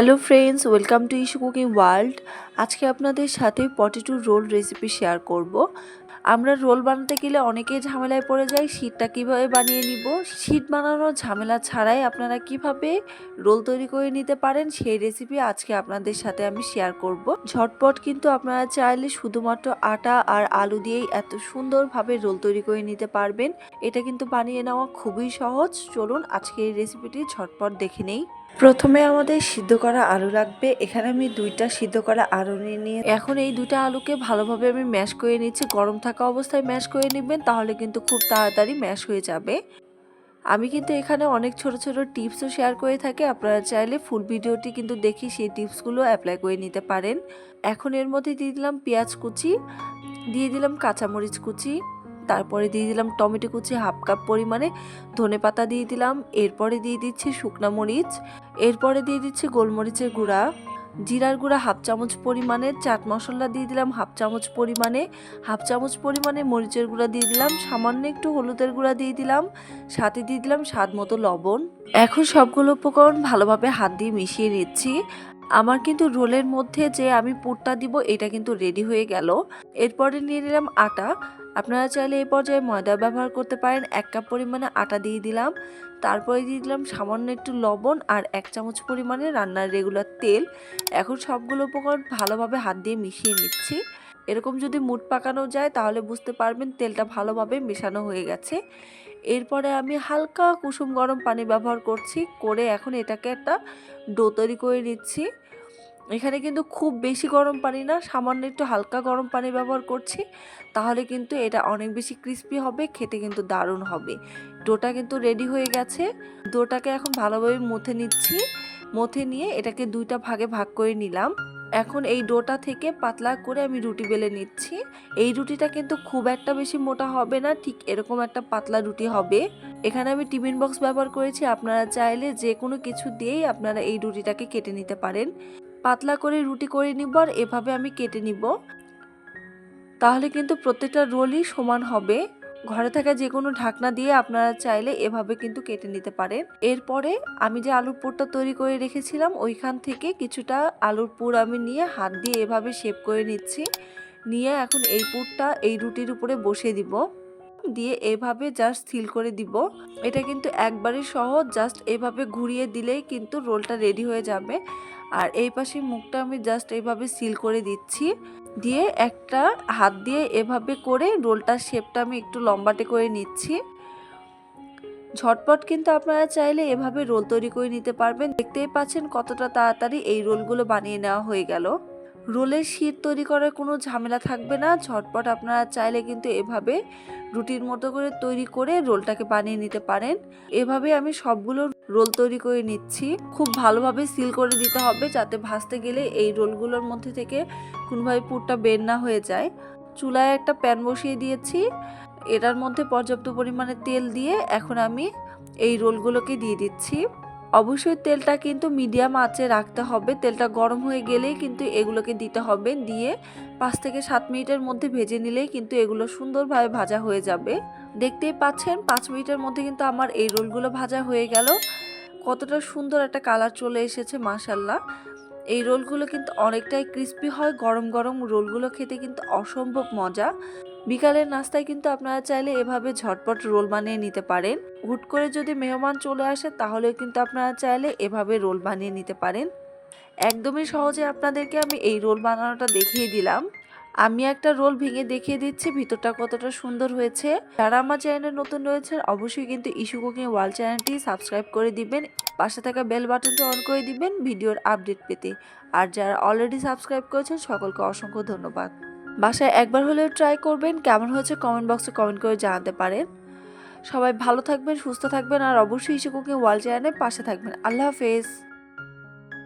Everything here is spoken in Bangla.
Hello friends, welcome to Ishu cooking world. আজকে আপনাদের সাথে পটেটো রোল রেসিপি শেয়ার করব। আমরা রোল বানাতে গেলে অনেকেই ঝামেলায় পড়ে যাই শীটটা কীভাবে বানিয়ে নিব? শীট বানানোর ঝামেলা ছাড়াই আপনারা কীভাবে রোল তৈরি করে নিতে পারেন, সেই রেসিপি আজকে আপনাদের সাথে আমি শেয়ার করব। ঝটপট কিন্তু আপনারা চাইলে শুধুমাত্র আটা আর আলু দিয়েই এত সুন্দরভাবে রোল তৈরি করে নিতে পারবেন। এটা কিন্তু বানিয়ে নেওয়া খুবই সহজ। চলুন আজকে এই রেসিপিটি ঝটপট দেখে নেই। প্রথমে আমাদের সিদ্ধ করা আলু লাগবে। এখানে আমি দুইটা সিদ্ধ করা আলু নিয়ে এখন এই দুইটা আলুকে ভালোভাবে আমি ম্যাশ করে নিচ্ছি গরম থাকা অবস্থায় ম্যাশ করে নেবেন, তাহলে কিন্তু খুব তাড়াতাড়ি ম্যাশ হয়ে যাবে। আমি কিন্তু এখানে অনেক ছোট ছোট টিপসও শেয়ার করে থাকি। আপনারা চাইলে ফুল ভিডিওটি কিন্তু দেখি সেই টিপসগুলো অ্যাপ্লাই করে নিতে পারেন। এখন এর মধ্যে দিয়ে দিলাম পেঁয়াজ কুচি, দিয়ে দিলাম কাঁচামরিচ কুচি তারপরে দিয়ে দিলাম টমেটো কুচি হাফ কাপ পরিমাণে, ধনে পাতা দিয়ে দিলাম, এরপরে দিয়ে দিচ্ছি শুকনা মরিচ, এরপরে দিয়ে দিচ্ছি গোলমরিচের গুঁড়া, জিরার গুঁড়া হাফ চামচ পরিমাণে, চাট মশলা দিয়ে দিলাম হাফ চামচ পরিমাণে, হাফ চামচ পরিমাণে মরিচের গুঁড়া দিয়ে দিলাম, সামান্য একটু হলুদের গুঁড়া দিয়ে দিলাম, সাথে দিয়ে দিলাম স্বাদ মতো লবণ। এখন সবগুলো উপকরণ ভালোভাবে হাত দিয়ে মিশিয়ে নিচ্ছি। আমার কিন্তু রোলের মধ্যে যে আমি পুরটা দিব, এটা কিন্তু রেডি হয়ে গেল। এরপরে নিয়ে নিলাম আটা। আপনারা চাইলে এই পর্যায়ে ময়দা ব্যবহার করতে পারেন। এক কাপ পরিমাণে আটা দিয়ে দিলাম। তারপরে দিয়ে দিলাম সামান্য একটু লবণ আর এক চামচ পরিমাণে রান্নার রেগুলার তেল। এখন সবগুলো উপকরণ ভালোভাবে হাত দিয়ে মিশিয়ে নিচ্ছি। এরকম যদি মুট পাকানো যায় তাহলে বুঝতে পারবেন তেলটা ভালোভাবে মেশানো হয়ে গেছে। এরপরে আমি হালকা কুসুম গরম পানি ব্যবহার করছি। করে এখন এটাকে একটা ডো তৈরি করে নিচ্ছি। এখানে কিন্তু খুব বেশি গরম পানি না, সামান্য একটু হালকা গরম পানি ব্যবহার করছি। তাহলে কিন্তু এটা অনেক বেশি ক্রিস্পি হবে, খেতে কিন্তু দারুণ হবে। ডোটা কিন্তু রেডি হয়ে গেছে। ডোটাকে এখন ভালোভাবে মুথে নিচ্ছি। মথে নিয়ে এটাকে দুইটা ভাগে ভাগ করে নিলাম। এখন এই ডোটা থেকে পাতলা করে আমি রুটি বেলে নিচ্ছি। এই রুটিটা কিন্তু খুব একটা বেশি মোটা হবে না, ঠিক এরকম একটা পাতলা রুটি হবে। এখানে আমি টিফিন বক্স ব্যবহার করেছি, আপনারা চাইলে যে কোনো কিছু দিয়েই আপনারা এই রুটিটাকে কেটে নিতে পারেন। পাতলা করে রুটি করে নিব আর এভাবে আমি কেটে নিব। তাহলে কিন্তু প্রত্যেকটা রোলই সমান হবে। ঘরে থাকা যে কোনো ঢাকনা দিয়ে আপনারা চাইলে এভাবে কিন্তু কেটে নিতে পারেন এরপরে আমি যে আলুর পুরটা তৈরি করে রেখেছিলাম, ওইখান থেকে কিছুটা আলুর পুর আমি নিয়ে হাত দিয়ে এভাবে শেপ করে নিচ্ছি। নিয়ে এখন এই পুরটা এই রুটির উপরে বসিয়ে দিব। দিয়ে এভাবে জাস্ট সিল করে দিব। এটা কিন্তু একবারই সহজ, জাস্ট এভাবে ঘুরিয়ে দিলেই কিন্তু রোলটা রেডি হয়ে যাবে। আর এই পাশে মুখটা আমি জাস্ট এইভাবে সিল করে দিচ্ছি। দিয়ে একটা হাত দিয়ে এভাবে করে রোলটার শেপটা আমি একটু লম্বাটে করে নিচ্ছি। ঝটপট কিন্তু আপনারা চাইলে এভাবে রোল তৈরি করে নিতে পারবেন। দেখতেই পাচ্ছেন কতটা তাড়াতাড়ি এই রোলগুলো বানিয়ে নেওয়া হয়ে গেল। রোলের শীত তৈরি করার কোনো ঝামেলা থাকবে না। ঝটপট আপনারা চাইলে কিন্তু এভাবে রুটির মতো করে তৈরি করে রোলটাকে বানিয়ে নিতে পারেন। এভাবে আমি সবগুলো রোল তৈরি করে নিচ্ছি। খুব ভালোভাবে সিল করে দিতে হবে যাতে ভাজতে গেলে এই রোলগুলোর মধ্যে থেকে কোনোভাবে পুরটা বের না হয়ে যায়, চুলায় একটা প্যান বসিয়ে দিয়েছি, এটার মধ্যে পর্যাপ্ত পরিমাণে তেল দিয়ে এখন আমি এই রোলগুলোকে দিয়ে দিচ্ছি। অবশ্যই তেলটা কিন্তু মিডিয়াম আঁচে রাখতে হবে, তেলটা গরম হয়ে গেলেই কিন্তু এগুলোকে দিতে হবে, দিয়ে পাঁচ থেকে সাত মিনিটের মধ্যে ভেজে নিলেই কিন্তু এগুলো সুন্দরভাবে ভাজা হয়ে যাবে। দেখতেই পাচ্ছেন, পাঁচ মিনিটের মধ্যে কিন্তু আমার এই রোলগুলো ভাজা হয়ে গেল। কতটা সুন্দর একটা কালার চলে এসেছে মাসাল্লাহ এই রোলগুলো কিন্তু অনেকটাই ক্রিস্পি হয়, গরম গরম রোলগুলো খেতে কিন্তু অসম্ভব মজা। বিকালের নাস্তায় কিন্তু আপনারা চাইলে এভাবে ঝটপট রোল বানিয়ে নিতে পারেন। হুট করে যদি মেহমান চলে আসে, তাহলেও কিন্তু আপনারা চাইলে এভাবে রোল বানিয়ে নিতে পারেন। একদমই সহজে আপনাদেরকে আমি এই রোল বানানোটা দেখিয়ে দিলাম। আমি একটা রোল ভেঙে দেখিয়ে দিচ্ছি, ভিতরটা কতটা সুন্দর হয়েছে। যারা আমার চ্যানেলে নতুন রয়েছেন, অবশ্যই কিন্তু ইস্যু কুকিং ওয়াল চ্যানেলটি সাবস্ক্রাইব করে দিবেন, পাশে থাকা বেল বাটনটি অন করে দিবেন ভিডিওর আপডেট পেতে। আর যারা অলরেডি সাবস্ক্রাইব করেছেন, সকলকে অসংখ্য ধন্যবাদ। বাসায় একবার হলেও ট্রাই করবেন, কেমন হয়েছে কমেন্ট বক্সে কমেন্ট করে জানাতে পারেন। সবাই ভালো থাকবেন, সুস্থ থাকবেন, আর অবশ্যই ইস্যু কুকিং ওয়াল চ্যানেলের পাশে থাকবেন। আল্লাহ হাফেজ।